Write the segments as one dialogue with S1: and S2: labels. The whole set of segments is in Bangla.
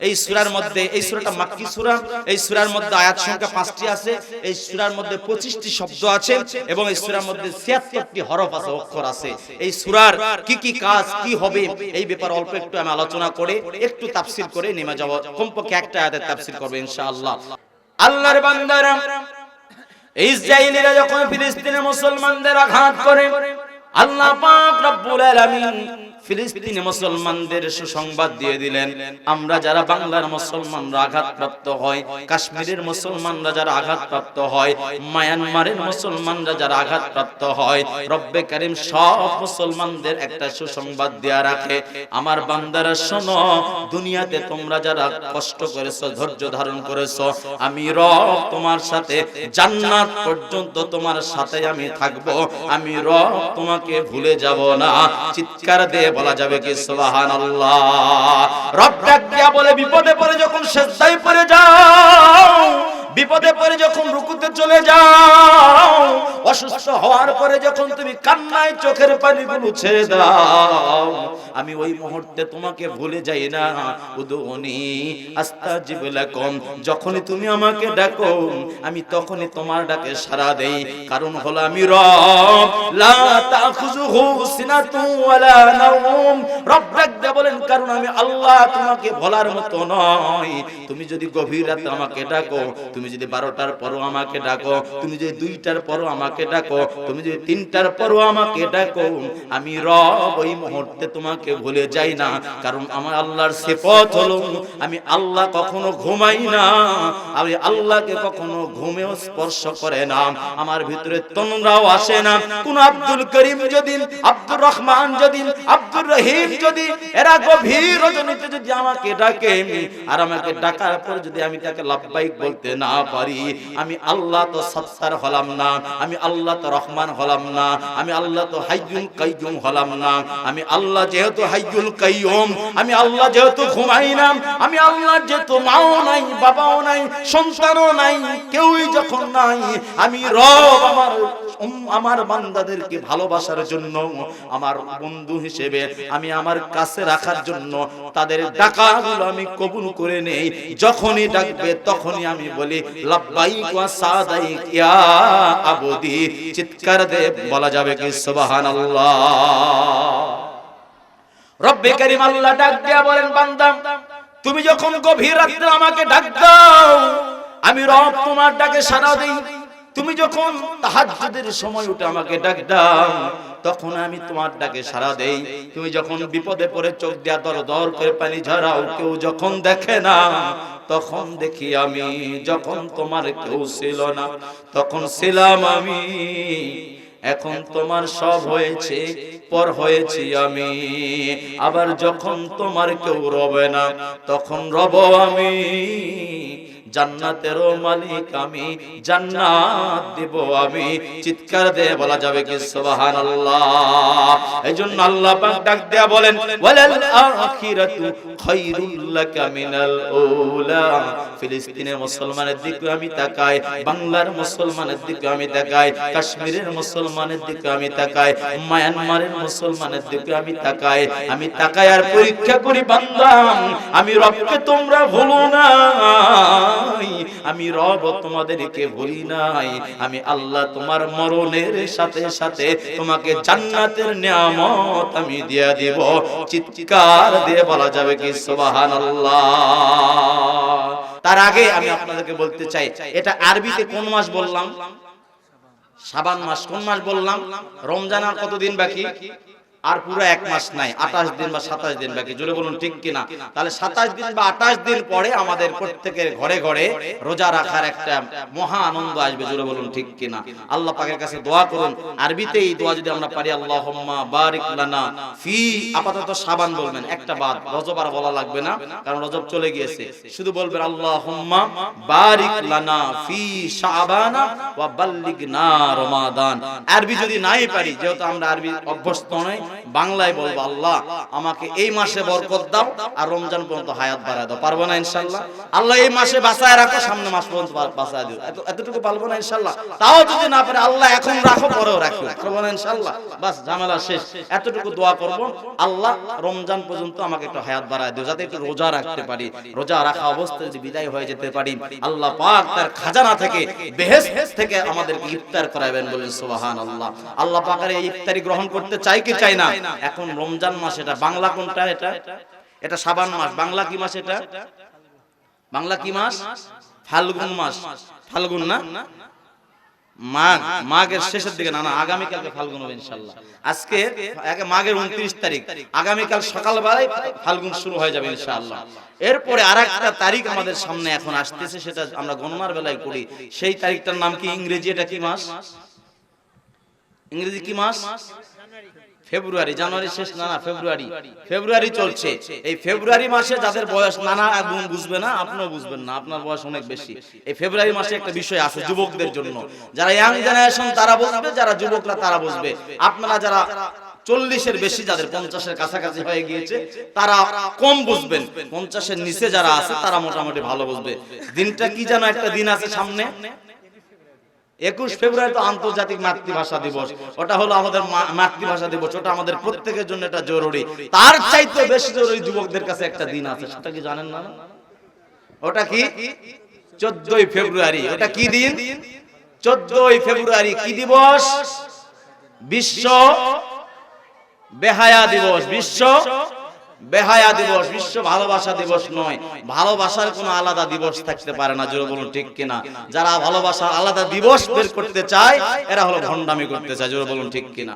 S1: এই সূরার মধ্যে, এই সূরাটা মাক্কি সূরা, এই সূরার মধ্যে আয়াত সংখ্যা পাঁচটি আছে, এই সূরার মধ্যে পঁচিশটি শব্দ আছে এবং এই সূরার মধ্যে ছিয়াত্তরটি হরফ আছে, অক্ষর আছে। এই সূরার কি কি কাজ, কি হবে, এই ব্যাপারে অল্প একটু আমি আলোচনা করে, একটু তাফসীর করে নেমে যাব। কমপক্ষে একটা আয়াতের তাফসীর করব ইনশাআল্লাহ। আল্লাহর বান্দারা ইসরায়েলিরা যখন ফিলিস্তিনে মুসলমানদের আঘাত করে, আল্লাহ পাক রব্বুল আলামিন ফিলিস্তিনি মুসলমানদের সুসংবাদ দিয়ে দিলেন, আমরা যারা বাংলার মুসলমানরা আঘাতপ্রাপ্ত হয়, কাশ্মীরের মুসলমানরা যারা আঘাতপ্রাপ্ত হয়, মায়ানমারের মুসলমানরা যারা আঘাতপ্রাপ্ত হয়, রব্বে কারিম সব মুসলমানদের একটা সুসংবাদ দেয়া রাখে। আমার বান্দারা, শোনো, দুনিয়াতে তোমরা যারা কষ্ট করেছ, ধৈর্য ধারণ করেছ, আমি রব তোমার সাথে, জান্নাত পর্যন্ত তোমার সাথে আমি থাকব, আমি রব তোমাকে ভুলে যাব না। চিৎকার বলা যাবে কি সুবহানাল্লাহ। রব ডাক দিয়া বলে বিপদে পড়ে যখন সেজদায় পড়ে যাও বিপদে পড়ে যখন রুকুতে চলে যাও, অসুস্থ হওয়ার পরে যখন তুমি কান্নায় চোখের পানিগুলো ছেড়ে দাও, আমি ওই মুহূর্তে তোমাকে ভুলে যাই না। উদুনি আস্তাজিব লাকুম যখনই তুমি আমাকে ডাকো, আমি তখনই তোমার ডাকে সাড়া দেই। কারণ হলো আমি রব, লা তাখুযুহু সিনাতু ওয়ালা নাওম। রব ডাকতে বলেন, কারণ আমি আল্লাহ তোমাকে ভোলার মতো নয়। তুমি যদি গভীর রাতে আমাকে ডাকো, তুমি যদি বারোটার পরও আমাকে ডাকো, তুমি যদি দুইটার পরও আমাকে ডাকো, তুমি যদি তিনটার পরও আমাকে ডাকো, আমি রব ওই মুহূর্তে তোমাকে ভুলে যাই না, কারণ আমার আল্লাহর সিফত হলো, আমি আল্লাহ কখনো ঘুমাই না, আমি আল্লাহকে কখনো ঘুমেও স্পর্শ করে না, আমার ভিতরে তন্দ্রাও আসে না। কোন আব্দুল করিম যদি আব্দুর রহমান যদি আব্দুর রহিম যদি এরা গভীর রজনীতে যদি আমাকে ডাকে, আর আমাকে ডাকার পর যদি আমি তাকে লাভবাহিক বলতে না পারি। আমি আল্লাহ তো সত্তার হলাম না, আমি আল্লাহ তো রহমান হলাম না, আমি আল্লাহ তো হাইজুল কাইজুম হলাম না, আমি আল্লাহ যেহেতু হাইজুল কাইয়ুম, আমি আল্লাহ যেহেতু ঘুমাই না, আমি আল্লাহ যেহেতু মাও নাই, বাবাও নাই, সন্তানও নাই, কেউই যখন নাই, আমি রব আমার আমার বান্দাদেরকে ভালোবাসার জন্য, আমার বন্ধু হিসেবে আমি আমার কাছে রাখার জন্য তাদের ডাকাগুলো আমি কবুল করে নেই। যখনই ডাকবে তখনই আমি বলি, লাব্বাইক ওয়া সাদাইক ইয়া আবুদি। চিৎকার দিয়ে বলা যাবে কি, সুবহানাল্লাহ। রব্বে কারীম আল্লাহ ডাক দিয়া বলেন, বান্দা, তুমি যখন গভীর রাত্রে আমাকে ডাক দাও, আমি রব তোমার ডাকে সাড়া দেই। তুমি যখন তাহাজ্জুদের সময় উঠে আমাকে ডাক দাও, তখন আমি তোমার ডাকে সাড়া দেই। তুমি যখন বিপদে পড়ে চোখ দিয়া দর দর করে পানি ঝরাও, কেউ যখন দেখে না, তখন দেখি আমি যখন তোমার কেউ ছিল না, তখন ছিলাম আমি। এখন তোমার সব হয়েছে, পর হয়েছি আমি। আবার যখন তোমার কেউ রবে না, তখন রব আমি। জান্নাতেরও মালিক আমি, জান্নাত দেব আমি। চিৎকার দিয়ে বলা যাবে কি সুবহানাল্লাহ? এইজন্য আল্লাহ পাক ডাক দেয়া বলেন, ওয়ালাল আখিরাতু খায়রুল লাকা মিনাল উলা। ফিলিস্তিনের মুসলমানের দিকে আমি তাকাই, বাংলার মুসলমানের দিকে আমি তাকাই, কাশ্মীরের মুসলমানের দিকে আমি তাকাই, মায়ানমারের মুসলমানের দিকে আমি তাকাই। আমি তাকাই আর পরীক্ষা করি, বান্দা, আমি রবকে তোমরা ভুলো না। আমি রব তোমাদেরকে ভুলি নাই, আমি আল্লাহ তোমার মরণের সাথে সাথে তোমাকে জান্নাতের নিয়ামত আমি দিয়া দিব। চিৎকার দিয়ে বলা যাবে কি, সুবহানাল্লাহ। তার আগে আমি আপনাদেরকে বলতে চাই, এটা আরবিতে কোন মাস বললাম? সাবান মাস, কোন মাস বললাম? রমজান আর কতদিন বাকি? আর পুরো এক মাস নাই আঠাশ দিন বা সাতাশ দিন বাকি জোরে বলুন ঠিক কিনা? তাহলে সাতাশ দিন বা আঠাশ দিন পরে আমাদের প্রত্যেকের ঘরে ঘরে রোজা রাখার একটা মহা আনন্দ আসবে জোরে বলুন ঠিক কিনা? আল্লাহ পাকের কাছে দোয়া করুন আরবিতে এই দোয়া যদি আমরা পারি আল্লাহুম্মা বারিক লানা ফি আপাতত সাবান বলবেন একটা বাদ রজব আর বলা লাগবে না কারণ রজব চলে গিয়েছে। শুধু বলবেন আল্লাহুম্মা বারিক লানা ফি শাবানা ওয়া বাল্লিগনা রমাদান আরবি যদি নাই পারি যেহেতু আমরা আরবি অভ্যস্ত নই বাংলায় বলব, আল্লাহ, আমাকে এই মাসে বরকত দাও আর রমজান পর্যন্ত হায়াত বাড়ায় দাও। পারব না, ইনশাল্লাহ? আল্লাহ, এই মাসে বাঁচায় রাখো, সামনে মাস পর্যন্ত বাঁচায় দিও। এত এতটুকু পারব না, ইনশাল্লাহ? তাও যদি না পারে, আল্লাহ, এখন রাখো, পরেও রাখো। পারব না, ইনশাল্লাহ? বাস, ঝামেলা শেষ। এতটুকু দোয়া করব, আল্লাহ, রমজান পর্যন্ত আমাকে একটু হায়াত বাড়ায় দিও, যাতে একটু রোজা রাখতে পারি। রোজা রাখা অবস্থায় যদি বিদায় হয়ে যেতে পারি, আল্লাহ পাক তার খাজানা থেকে, বেহেশত থেকে আমাদেরকে ইফতার করাবেন বলেন সুবহান আল্লাহ আল্লাহ পাকের এই ইফতারি গ্রহণ করতে চাই কি চাই না। এখন রমজান মাস এটা। বাংলা কোনটা এটা? এটা সাবান মাস। বাংলা কি মাস এটা? বাংলা কি মাস? ফাল্গুন মাস। ফাল্গুন না? মাঘ। মাঘের শেষের দিকে। না না আগামীকালকে ফাল্গুন হবে ইনশাল্লাহ। আজকে মাঘের উনত্রিশ তারিখ। আগামীকাল সকালবেলায় ফাল্গুন শুরু হয়ে যাবে ইনশাআল্লাহ। এরপরে আর একটা তারিখ আমাদের সামনে এখন আসতেছে সেটা আমরা গণনার বেলায় করি। সেই তারিখটার নাম কি? ইংরেজি এটা কি মাস? ইংরেজি কি মাস? ফেব্রুয়ারি, জানুয়ারি শেষ না না, ফেব্রুয়ারি। ফেব্রুয়ারি চলছে। এই ফেব্রুয়ারি মাসে যাদের বয়স নানা একদম বুঝবে না, আপনিও বুঝবেন না, আপনার বয়স অনেক বেশি। এই ফেব্রুয়ারি মাসে একটা বিষয় আছে, যুবকদের জন্য। যারা ইয়াং জেনারেশন তারা বুঝবে, যারা যুবকরা, তারা বুঝবে। আপনারা যারা চল্লিশের বেশি, যাদের পঞ্চাশের কাছাকাছি হয়ে গিয়েছে, তারা কম বুঝবেন। পঞ্চাশের নিচে যারা আছে, তারা মোটামুটি ভালো বুঝবে। দিনটা কি যেন একটা দিন আছে সামনে? একুশ ফেব্রুয়ারি তো আন্তর্জাতিক মাতৃভাষা দিবস। ওটা হলো আমাদের মাতৃভাষা দিবস। ওটা আমাদের প্রত্যেকের জন্য এটা জরুরি। তার চাইতে বেশি জরুরি যুবকদের কাছে একটা দিন আছে। সেটা কি জানেন না? ওটা কি? চোদ্দই ফেব্রুয়ারি। ওটা কি দিন? চোদ্দই ফেব্রুয়ারি কি দিবস? বিশ্ব বেহায়া দিবস। বিশ্ব বেহায়া দিবস, বিশ্ব ভালোবাসা দিবস নয়। ভালোবাসার কোনো আলাদা দিবস থাকতে পারে না, জোরে বলুন, ঠিক কিনা? যারা ভালোবাসার আলাদা দিবস বের করতে চায়, এরা হলো ভণ্ডামি করতে চায়, জোরে বলুন, ঠিক কিনা?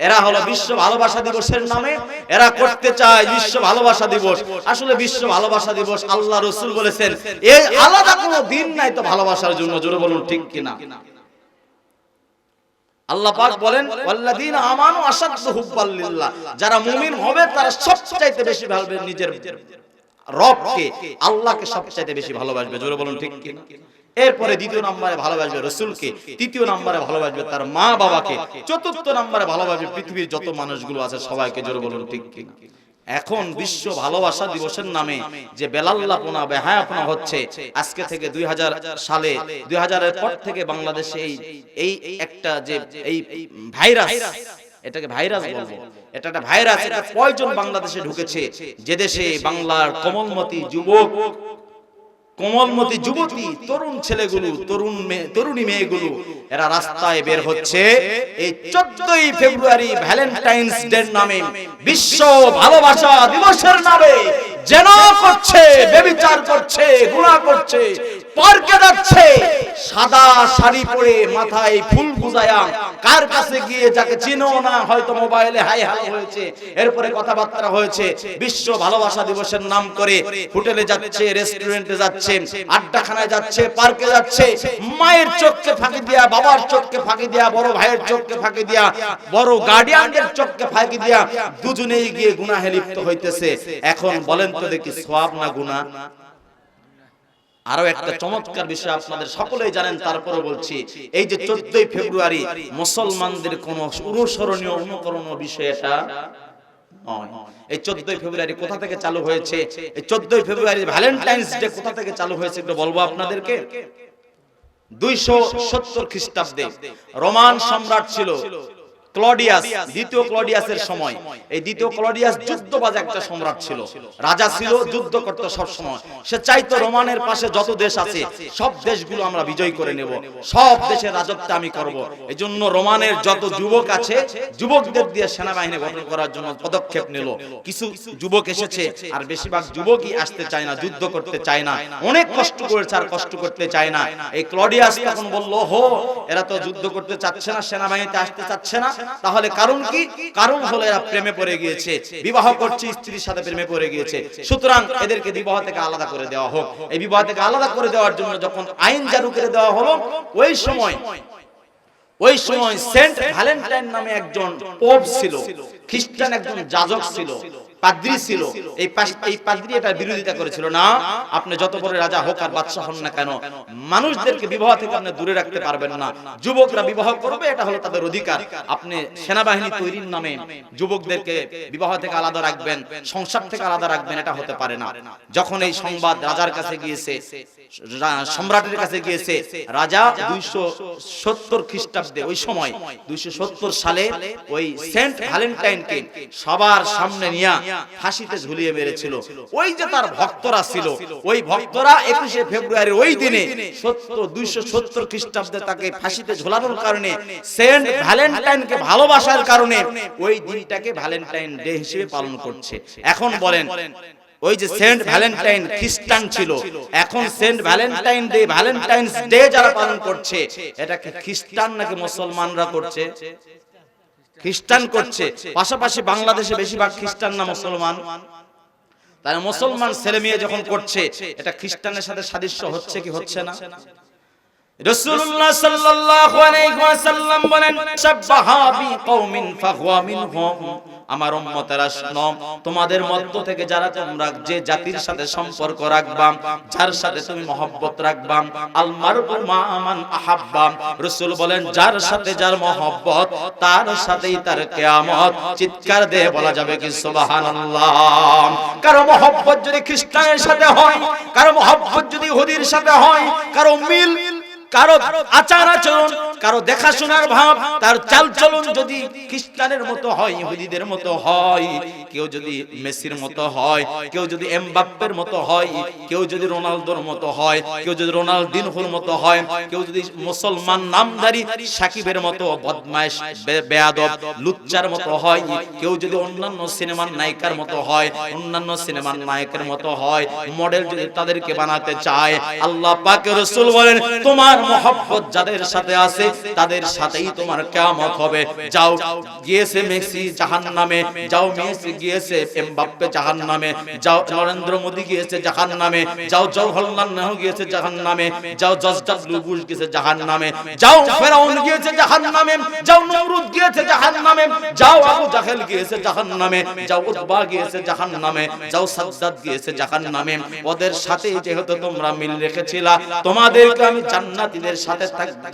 S1: এরা হলো বিশ্ব ভালোবাসা দিবসের নামে, এরা করতে চায় বিশ্ব ভালোবাসা দিবস। আসলে বিশ্ব ভালোবাসা দিবস আল্লাহ রসুল বলেছেন এই আলাদা কোনো দিন নাই তো ভালোবাসার জন্য, জোরে বলুন, ঠিক কিনা? আল্লাহ পাক বলেন, ওয়াল্লাযীনা আমানু আশাদ্দু হুব্বাল লিল্লাহ। যারা মুমিন হবে, তারা সবচাইতে বেশি ভালোবাসবে নিজের রবকে। আল্লাহকে সবচাইতে বেশি ভালোবাসবে। জোরে বলুন ঠিক কি এরপরে দ্বিতীয় নম্বরে ভালোবাসবে রসুলকে, তৃতীয় নম্বরে ভালোবাসবে তার মা বাবাকে চতুর্থ নম্বরে ভালোবাসবে পৃথিবীর যত মানুষগুলো আছে সবাইকে, জোরে বলুন ঠিক কি এখন বিশ্ব ভালোবাসা দিবসের নামে যে বেলাল্লাপনা বেহায়াপনা হচ্ছে আজকে থেকে দুই হাজার সালে দুই হাজারের পর থেকে বাংলাদেশে এই এই একটা যে এই ভাইরাস এটাকে ভাইরাস বলব। এটা একটা ভাইরাস এটা কয়জন বাংলাদেশে ঢুকেছে? যে দেশে বাংলার কমলমতি যুবক কোমলমতি যুবতী, তরুণ ছেলেগুলো, তরুণ তরুণী মেয়েগুলো, এরা রাস্তায় বের হচ্ছে এই চোদ্দই ফেব্রুয়ারি ভ্যালেন্টাইন্স ডে নামে বিশ্ব ভালোবাসা দিবসের নামে। যেন করছে যাচ্ছে বিশ্ব ভালোবাসা দিবসের নাম করে হোটেলে যাচ্ছে, রেস্টুরেন্টে যাচ্ছে, আড্ডাখানায় যাচ্ছে, পার্কে যাচ্ছে, মায়ের চোখকে ফাঁকি দিয়া, বাবার চোখকে ফাঁকি দিয়া, বড় ভাইয়ের চোখকে ফাঁকি দিয়া, বড় গার্ডিয়ানদের চোখকে ফাঁকি দিয়া দুজনেই গিয়ে গুনাহে লিপ্ত হইতেছে। এখন বলেন তো দেখি সোয়াব না গুনাহ আরও একটা চমৎকার বিষয় আপনাদের সকলেই জানেন তারপরে বলছি এই যে চোদ্দই ফেব্রুয়ারি মুসলমানদের কোন অনুসরণীয় অনুকরণীয় বিষয় এটা নয়। এই চোদ্দই ফেব্রুয়ারি কোথা থেকে চালু হয়েছে? এই চোদ্দই ফেব্রুয়ারি ভ্যালেন্টাইন্স ডে কোথা থেকে চালু হয়েছে একটু বলব আপনাদেরকে? দুইশো সত্তর খ্রিস্টাব্দে রোমান সম্রাট ছিল। ক্লডিয়াস দ্বিতীয় ক্লডিয়াসের সময়। এই দ্বিতীয় ক্লডিয়াস যুদ্ধবাজ একটা সম্রাট ছিল। রাজা ছিল যুদ্ধ করত সব সময়। সে চাইতো রোমানের পাশে যত দেশ আছে সব দেশগুলো আমরা বিজয় করে নেব। সব দেশের রাজত্ব আমি করব। এই জন্য রোমানের যত যুবক আছে যুবকদের দিয়ে সেনাবাহিনী গঠন করার জন্য পদক্ষেপ নিল। কিছু যুবক এসেছে আর বেশিরভাগ যুবকই আসতে চায় না যুদ্ধ করতে চায় না। অনেক কষ্ট করেছে আর কষ্ট করতে চায় না এই ক্লডিয়াস তখন বলল হো এরা তো যুদ্ধ করতে চাচ্ছে না। সেনাবাহিনীতে আসতে চাচ্ছে না। তাহলে কারণ কি? কারণ হলো এরা প্রেমে পড়ে গিয়েছে। বিবাহ করছে স্ত্রীর সাথে প্রেমে পড়ে গিয়েছে। সুতরাং এদেরকে বিবাহ থেকে আলাদা করে দেওয়া হোক। এই বিবাহ থেকে আলাদা করে দেওয়ার জন্য যখন আইন জারি করে দেওয়া হলো ওই সময় ওই সময় সেন্ট ভ্যালেন্টাইন নামে একজন পোপ ছিল। খ্রিস্টান একজন যাজক ছিল। পাদ্রি ছিল। এই এই পাদ্রি এটার বিরোধিতা করেছিল না? আপনি যত বড় রাজা হোক আর বাদশাহ হন না কেন মানুষদেরকে বিবাহ থেকে আপনি দূরে রাখতে পারবেন না। যুবকরা বিবাহ করবে এটা হলো তাদের অধিকার। আপনি সেনাবাহিনী তৈরির নামে যুবকদেরকে বিবাহ থেকে আলাদা রাখবেন। সংসার থেকে আলাদা রাখবেন এটা হতে পারে না। যখন এই সংবাদ রাজার কাছে গিয়েছে সম্রাটের কাছে গিয়েছে রাজা দুইশো সত্তর খ্রিস্টাব্দে ওই সময় দুইশো সত্তর সালে ওই সেন্ট ভ্যালেন্টাইনকে সবার সামনে নিয়ে ফাঁসিতে ঝুলিয়ে মেরেছিল। ওই যে তার ভক্তরা ছিল ওই ভক্তরা একুশে ফেব্রুয়ারি ওই দিনে সত্তর দুইশো সত্তর খ্রিস্টাব্দে তাকে ফাঁসিতে ঝোলানোর কারণে সেন্ট ভ্যালেন্টাইনকে ভালোবাসার কারণে ওই দিনটাকে ভ্যালেন্টাইন ডে হিসেবে পালন করছে। এখন বলেন ওই যে সেন্ট ভ্যালেন্টাইন খ্রিস্টান ছিল এখন saint Valentine day Valentine's day যারা পালন করছে। এটাকে খ্রিস্টান নাকি মুসলমানরা করছে? খ্রিস্টান করছে। পাশাপাশি বাংলাদেশে বেশিরভাগ খ্রিস্টান না মুসলমান। তাহলে মুসলমান ছেলে মেয়ে যখন করছে এটা খ্রিস্টানের সাথে সাদৃশ্য হচ্ছে কি হচ্ছে না? রাসূলুল্লাহ সাল্লাল্লাহু আলাইহি ওয়াসাল্লাম বলেন শাব্বাহা বি কওমিন ফাহুয়া মিনহুম। আমার উম্মতেরা শোনো তোমাদের মধ্য থেকে যারা তোমরা যে জাতির সাথে সম্পর্ক রাখবা, যার সাথে তুমি মহব্বত রাখবা আল মারউ মা আমান আহাব্বা, রাসূল বলেন, যার সাথে যার মহব্বত, তার সাথেই তার কিয়ামত। চিৎকার দিয়ে বলা যাবে কি, সুবহানাল্লাহ। কারও মহব্বত যদি খ্রিস্টানের সাথে হয়, কারও মহব্বত যদি ইহুদির সাথে হয়, কারও মিল কারও আচার আচরণ কারও দেখাশোনার ভাব তার চাল চলন যদি খ্রিস্টানের মতো হয় ইহুদিদের মতো হয় কেউ যদি মেসির মতো হয় কেউ যদি এমবাপ্পের মতো হয় কেউ যদি রোনালদোর মতো হয় কেউ যদি রোনালদিনহুর মতো হয় কেউ যদি মুসলমান নামধারী সাকিবের মতো বদমাইশ বেয়াদব লুচ্চার মতো হয় কেউ যদি অন্যান্য সিনেমার নায়িকার মতো হয় অন্যান্য সিনেমার নায়কের মতো হয় মডেল যদি তাদেরকে বানাতে চায় আল্লাহ পাকের রাসূল বলেন তোমার মহব্বত যাদের সাথে আছে, তাদের সাথেই তোমার কিয়ামত হবে। যাও, গিয়েছে মেসি জাহান্নামে, যাও মেসি গিয়েছে এমবাপ্পে জাহান্নামে, যাও নরেন্দ্র মোদি গিয়েছে জাহান্নামে, যাও জওহরলাল নেহরু গিয়েছে জাহান্নামে, যাও জর্জ ডব্লিউ বুশ গিয়েছে জাহান্নামে, যাও ফেরাউন গিয়েছে জাহান্নামে, যাও নমরুদ গিয়েছে জাহান্নামে, যাও আবু জাহেল গিয়েছে জাহান্নামে, যাও উতবা গিয়েছে জাহান্নামে, যাও সাদ্দাত গিয়েছে জাহান্নামে। ওদের সাথে যেহেতু তোমরা মিল রেখেছিলা, তোমাদেরকে আমি জান্নাতীদের সাথে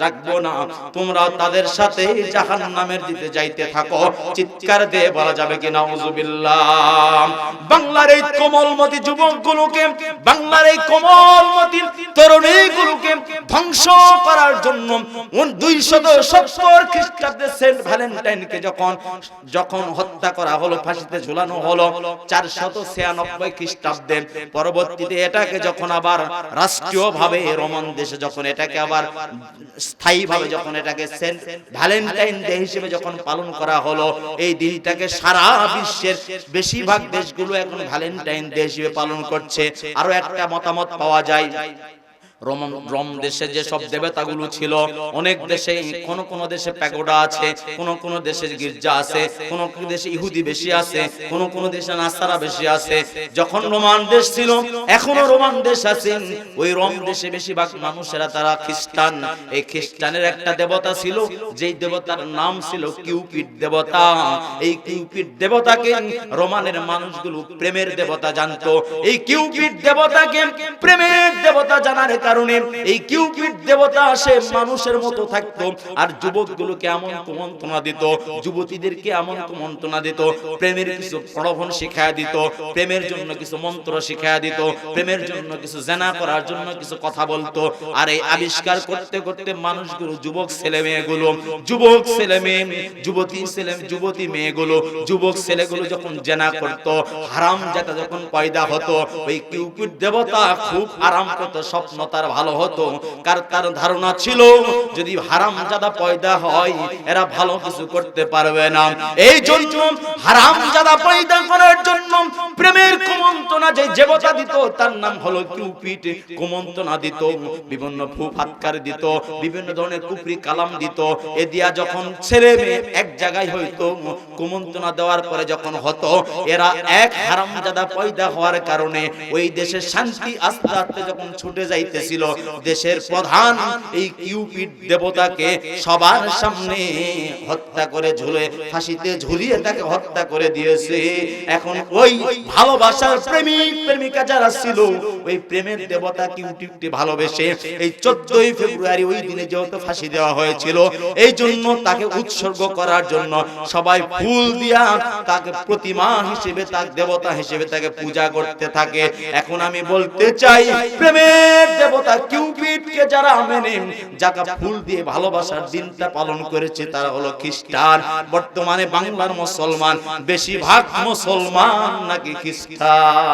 S1: রাখব না। তোমরা তাদের সাথে জাহান নামের দিতে যাইতে থাকো। চিৎকার দিয়ে বলা যাবে কি নাউজুবিল্লাহ বাংলার এই কোমলমতি যুবকগুলোকে বাংলার এই কোমলমতি তরুণীগুলোকে ধ্বংস করার জন্য যখন যখন হত্যা করা হলো, ফাঁসিতে ঝুলানো হলো, চারশত ছিয়ানব্বই খ্রিস্টাব্দে, পরবর্তীতে এটাকে যখন আবার রাষ্ট্রীয় ভাবে রোমান দেশে যখন এটাকে আবার যখন এটাকে সেন্ট ভ্যালেন্টাইন ডে হিসেবে যখন পালন করা হলো, এই দিনটাকে সারা বিশ্বের বেশিরভাগ দেশগুলো এখন ভ্যালেন্টাইন ডে হিসেবে পালন করছে। আরও একটা মতামত পাওয়া যায়। রোম রোম দেশে যে সব দেবতাগুলো ছিল অনেক দেশে কোন কোন দেশে প্যাগোডা আছে কোন কোন দেশে গির্জা আছে কোন কোন দেশে ইহুদি বেশি আছে কোন কোন দেশে নাসারা বেশি আছে যখন রোমান দেশ ছিল এখনও রোমান দেশ আছে ওই রোম দেশে বেশিরভাগ মানুষেরা তারা খ্রিস্টান এই খ্রিস্টানের একটা দেবতা ছিল যেই দেবতার নাম ছিল কিউপিড দেবতা এই কিউপিড দেবতাকে রোমানের মানুষগুলো প্রেমের দেবতা জানতো এই কিউপিড দেবতাকে প্রেমের দেবতা জানার কারণে এই কিউপিড দেবতা সে মানুষের মতো থাকতো, আর যুবকগুলোকে এমন কুমন্ত্রণা দিত, যুবতীদেরকে এমন কুমন্ত্রণা দিত, প্রেমের কিছু প্রলোভন শিখায় দিত, প্রেমের জন্য কিছু মন্ত্র শিখায় দিত, প্রেমের জন্য কিছু জেনা করার জন্য কিছু কথা বলতো, আর এই আবিষ্কার করতে করতে মানুষগুলো যুবক ছেলে মেয়েগুলো, যুবক ছেলে মেয়ে, যুবতী ছেলে, যুবতী মেয়েগুলো, যুবক ছেলেগুলো যখন জেনা করত হারাম যাটা যখন পয়দা হতো, ওই কিউপিড দেবতা খুব আরাম করতো, স্বপ্ন তার ভালো হতো। কার তার ধারণা ছিল, যদি হারাম জাদা পয়দা হয়, এরা ভালো কিছু করতে পারবে না। এই জন্য হারাম জাদা পয়দা করার জন্য প্রেমের কুমন্ত্রণা যে দেবতা দিত, তার নাম হলো কিউপিড কুমন্ত্রণা দিত, বিভিন্ন ফু ফাতকার দিত, বিভিন্ন ধরনের কুপরি কালাম দিত। এ দিয়া যখন ছেলে মেয়ে এক জায়গায় হইতো দেওয়ার পরে যখন হতো, এরা এক হারামজাদা পয়দা হওয়ার কারণে ওই শান্তি আস্তে আস্তে যখন ছুটে যাইতেছিল, দেশের প্রধান এই কিউপিড দেবতাকে সবার সামনে হত্যা করে ঝুলে, ফাঁসিতে ঝুলিয়ে তাকে হত্যা করে দিয়েছে। এখন ওই ভালোবাসার প্রেমিক প্রেমিকা যারা ছিল, ওই প্রেমের দেবতা কিউটিপটি ভালোবেসে এই চোদ্দই ফেব্রুয়ারি ওই দিনে যেহেতু ফাঁসি দেওয়া হয়েছিল, এই জন্য তাকে উৎসর্গ করার জন্য সবাই ফুল দিয়া তাকে প্রতিমা হিসেবে তাকে দেবতা হিসেবে তাকে পূজা করতে থাকে। এখন আমি বলতে চাই, প্রেমের দেবতা কিউপিডকে যারা মেনে, যাকে ফুল দিয়ে ভালোবাসার দিনটা পালন করেছে, তারা হলো খ্রিস্টান। বর্তমানে বাংলার মুসলমান, বেশিরভাগ মুসলমান নাকি খ্রিস্টান।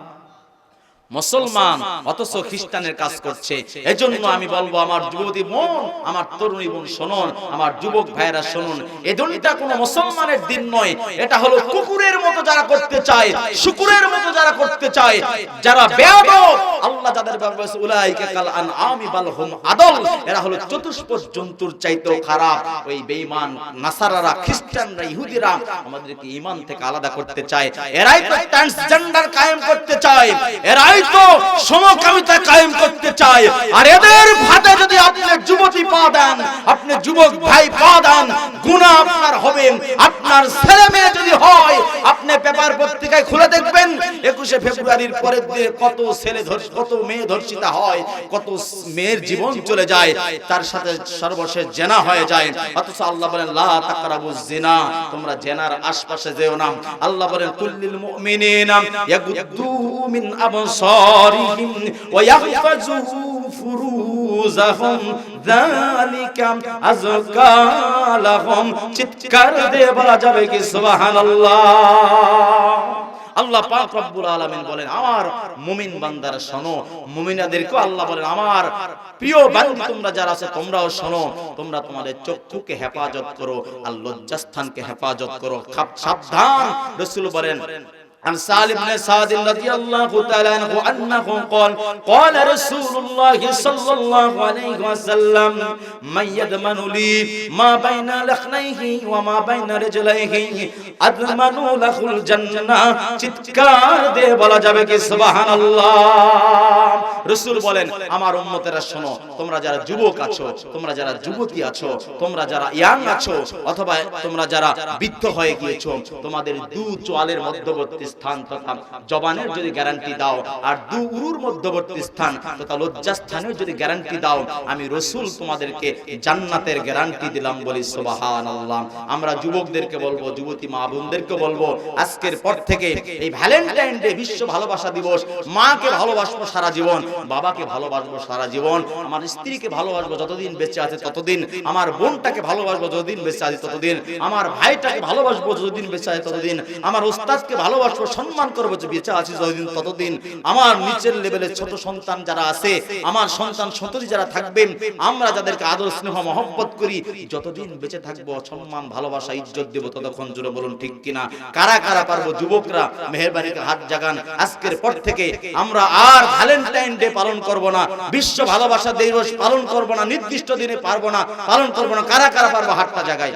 S1: মুসলমান অথচ খ্রিস্টানের কাজ করছে। এজন্য আমি বলব আমার যুবতী বোন আমার তরুণী বোন শুনুন আমার যুবক ভাইরা শুনুন এই দিনটা কোনো মুসলমানের দিন নয় এটা হলো কুকুরের মতো যারা করতে চায় শুকুরের মতো যারা করতে চায় যারা বেয়াদব। আল্লাহ যাদের বলেছে, উলাইকা কাল আনআমি বাল হুম আদল। এরা হলো চতুষ্পদ জন্তুর চাইতেও খারাপ। ওই বেঈমান নাসারারা খ্রিস্টানরা ইহুদিরা আমাদেরকে ঈমান থেকে আলাদা করতে চায়। এরাই তো ট্রান্সজেন্ডার কায়েম করতে চায়। এরাই তো সমকামিতা কায়েম করতে চায় আর এদের ভাতে যদি আপনি যুবতী পা দেন, আপনি যুবক ভাই পা দেন আপনার আপনার ছেলে মেয়ে যদি হয়, আপনি পেপার পত্রিকায় খুলে দেখবেন, একুশে ফেব্রুয়ারির পরের কত ছেলে কত মেয়ে ধর্ষিতা হয়, কত মেয়ের জীবন চলে যায়, তার সাথে সর্বশেষ জেনা হয়ে যায়। অথচ আল্লাহ বলেন, লা তোমরা জেনার আশপাশে যেও না। আল্লাহ বলেন, কুল্লিল মুমিনিনা ইয়াগুদ্দু মিন আবসারিহিম চিৎকার দিয়ে বলা যাবে কি, সুবহানাল্লাহ? আল্লাহ পাক রব্বুল আলামিন বলেন, আমার মুমিন বান্দারা শোনো মুমিনাদেরকে আল্লাহ বলেন, আমার প্রিয় বান্দি তোমরা যারা আছে, তোমরাও শোনো, তোমরা তোমাদের চক্ষুকে হেফাজত করো আর লজ্জাস্থানকে হেফাজত করো। সাবধান, রাসূল বলেন عن سالم بن سعد رضي الله تعالى عنه أنه قال قال رسول الله صلى الله عليه وسلم من يضمن لي ما بين لخنيه وما بين رجليه أضمن له الجنة চিৎকার দিয়ে বলা যাবে কি সুবহানাল্লাহ রাসূল বলেন, আমার উম্মতেরা শোনো, তোমরা যারা যুবক আছো, তোমরা যারা যুবতী আছো, তোমরা যারা ইয়াং আছো, অথবা তোমরা যারা বৃদ্ধ হয়ে গিয়েছো, তোমাদের দু চোয়ালের মধ্যবর্তী স্থান তথা জবানের যদি গ্যারান্টি দাও, আর দু উরুর মধ্যবর্তী স্থান তথা লজ্জা স্থানের যদি গ্যারান্টি দাও, আমি রসুল তোমাদেরকে জান্নাতের গ্যারান্টি দিলাম বলি, সুবহানাল্লাহ। আমরা যুবকদেরকে বলব, যুবতী মা বোনদেরকে বলব, আজকের পর থেকে এই ভ্যালেন্টাইন ডে, বিশ্ব ভালোবাসা দিবস, মাকে ভালোবাসবো সারা জীবন বাবাকে ভালোবাসবো সারা জীবন, আমার স্ত্রীকে ভালোবাসবো যতদিন বেঁচে আছে ততদিন, আমার বোনটাকে ভালোবাসবো যতদিন বেঁচে আছে ততদিন, আমার ভাইটাকে ভালোবাসবো যতদিন বেঁচে আছে ততদিন, আমার ওস্তাদকে ভালোবাসবো, সম্মান করব যে বেঁচে আছি যতদিন ততদিন, আমার নিচের লেভেলের ছোট সন্তান যারা আছে, আমার সন্তান সন্ততি যারা থাকবেন, আমরা যাদেরকে আদর, স্নেহ, মহব্বত করি, যতদিন বেঁচে থাকব, সম্মান, ভালোবাসা, ইজ্জত দেবো ততক্ষণ জুড়ে বলুন ঠিক কিনা? কারা কারা পারব যুবকরা মেহরবানিকে হাত জাগান, আজকের পর থেকে আমরা আর ভ্যালেন্টাইন ডে পালন করব না। বিশ্ব ভালোবাসা দিবস পালন করব না। নির্দিষ্ট দিনে পারব না। পালন করব না। কারা কারা পারব হাটটা জাগায়